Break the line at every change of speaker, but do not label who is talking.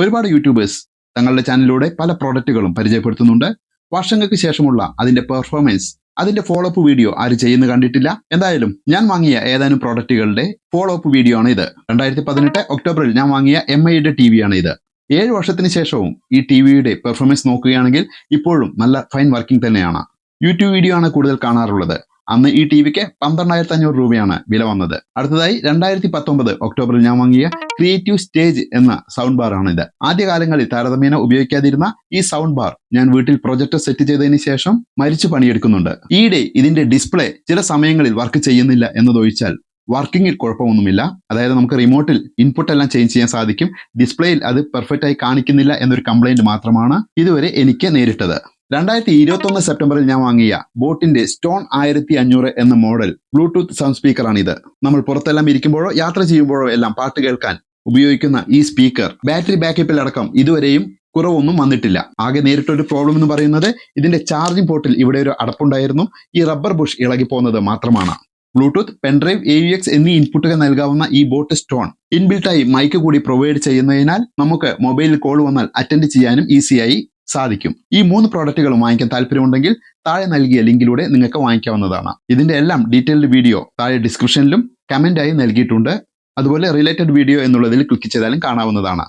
ഒരുപാട് യൂട്യൂബേഴ്സ് തങ്ങളുടെ ചാനലിലൂടെ പല പ്രോഡക്റ്റുകളും പരിചയപ്പെടുത്തുന്നുണ്ട്. വർഷങ്ങൾക്ക് ശേഷമുള്ള അതിന്റെ പെർഫോമൻസ് അതിന്റെ ഫോളോ അപ്പ് വീഡിയോ ആര് ചെയ്യുന്ന കണ്ടിട്ടില്ല. എന്തായാലും ഞാൻ വാങ്ങിയ ഏതാനും പ്രോഡക്റ്റുകളുടെ ഫോളോ അപ്പ് വീഡിയോ ആണ് ഇത്. രണ്ടായിരത്തി പതിനെട്ട് ഒക്ടോബറിൽ ഞാൻ വാങ്ങിയ എം ഐയുടെ ടി വി ആണ് ഇത്. ഏഴ് വർഷത്തിന് ശേഷവും ഈ ടി വിയുടെ പെർഫോമൻസ് നോക്കുകയാണെങ്കിൽ ഇപ്പോഴും നല്ല ഫൈൻ വർക്കിംഗ് തന്നെയാണ്. യൂട്യൂബ് വീഡിയോ ആണ് കൂടുതൽ കാണാറുള്ളത്. അന്ന് ഈ ടി വിക്ക് പന്ത്രണ്ടായിരത്തി അഞ്ഞൂറ് രൂപയാണ് വില വന്നത്. അടുത്തതായി രണ്ടായിരത്തി പത്തൊമ്പത് ഒക്ടോബറിൽ ഞാൻ വാങ്ങിയ ക്രിയേറ്റീവ് സ്റ്റേജ് എന്ന സൗണ്ട് ബാർ ആണ് ഇത് ആദ്യകാലങ്ങളിൽ താരതമ്യേന ഉപയോഗിക്കാതിരുന്ന ഈ സൗണ്ട് ബാർ ഞാൻ വീട്ടിൽ പ്രൊജക്ടർ സെറ്റ് ചെയ്തതിന് ശേഷം മരിച്ചു പണിയെടുക്കുന്നുണ്ട്. ഈയിടെ ഇതിന്റെ ഡിസ്പ്ലേ ചില സമയങ്ങളിൽ വർക്ക് ചെയ്യുന്നില്ല എന്നതൊഴിച്ചാൽ വർക്കിംഗിൽ കുഴപ്പമൊന്നുമില്ല. അതായത് നമുക്ക് റിമോട്ടിൽ ഇൻപുട്ട് എല്ലാം ചേഞ്ച് ചെയ്യാൻ സാധിക്കും. ഡിസ്പ്ലേയിൽ അത് പെർഫെക്റ്റ് ആയി കാണിക്കുന്നില്ല എന്നൊരു കംപ്ലൈന്റ് മാത്രമാണ് ഇതുവരെ എനിക്ക് നേരിട്ടത്. രണ്ടായിരത്തി ഇരുപത്തൊന്ന് സെപ്റ്റംബറിൽ ഞാൻ വാങ്ങിയ ബോട്ടിന്റെ സ്റ്റോൺ ആയിരത്തി അഞ്ഞൂറ് എന്ന മോഡൽ ബ്ലൂടൂത്ത് സൗണ്ട് സ്പീക്കറാണ് ഇത് നമ്മൾ പുറത്തെല്ലാം ഇരിക്കുമ്പോഴോ യാത്ര ചെയ്യുമ്പോഴോ എല്ലാം പാട്ട് കേൾക്കാൻ ഉപയോഗിക്കുന്ന ഈ സ്പീക്കർ ബാറ്ററി ബാക്കപ്പിൽ അടക്കം ഇതുവരെയും കുറവൊന്നും വന്നിട്ടില്ല. ആകെ നേരിട്ടൊരു പ്രോബ്ലം എന്ന് പറയുന്നത് ഇതിന്റെ ചാർജിംഗ് പോർട്ടിൽ ഇവിടെ ഒരു അടപ്പുണ്ടായിരുന്നു. ഈ റബ്ബർ ബുഷ് ഇളകി പോകുന്നത് മാത്രമാണ്. Bluetooth pendrive A U X എന്നീ ഇൻപുട്ടുകൾ നൽകാവുന്ന ഈ ബോട്ട് സ്റ്റോൺ ഇൻബിൽട്ടായി മൈക്ക് കൂടി പ്രൊവൈഡ് ചെയ്യുന്നതിനാൽ നമുക്ക് മൊബൈലിൽ കോൾ വന്നാൽ അറ്റൻഡ് ചെയ്യാനും ഈസിയായി സാധിക്കും. ഈ മൂന്ന് പ്രോഡക്റ്റുകളും വാങ്ങിക്കാൻ താല്പര്യമുണ്ടെങ്കിൽ താഴെ നൽകിയ ലിങ്കിലൂടെ നിങ്ങൾക്ക് വാങ്ങിക്കാവുന്നതാണ്. ഇതിന്റെ എല്ലാം ഡീറ്റെയിൽഡ് വീഡിയോ താഴെ ഡിസ്ക്രിപ്ഷനിലും കമന്റായി നൽകിയിട്ടുണ്ട്. അതുപോലെ റിലേറ്റഡ് വീഡിയോ എന്നുള്ളതിൽ ക്ലിക്ക് ചെയ്താലും കാണാവുന്നതാണ്.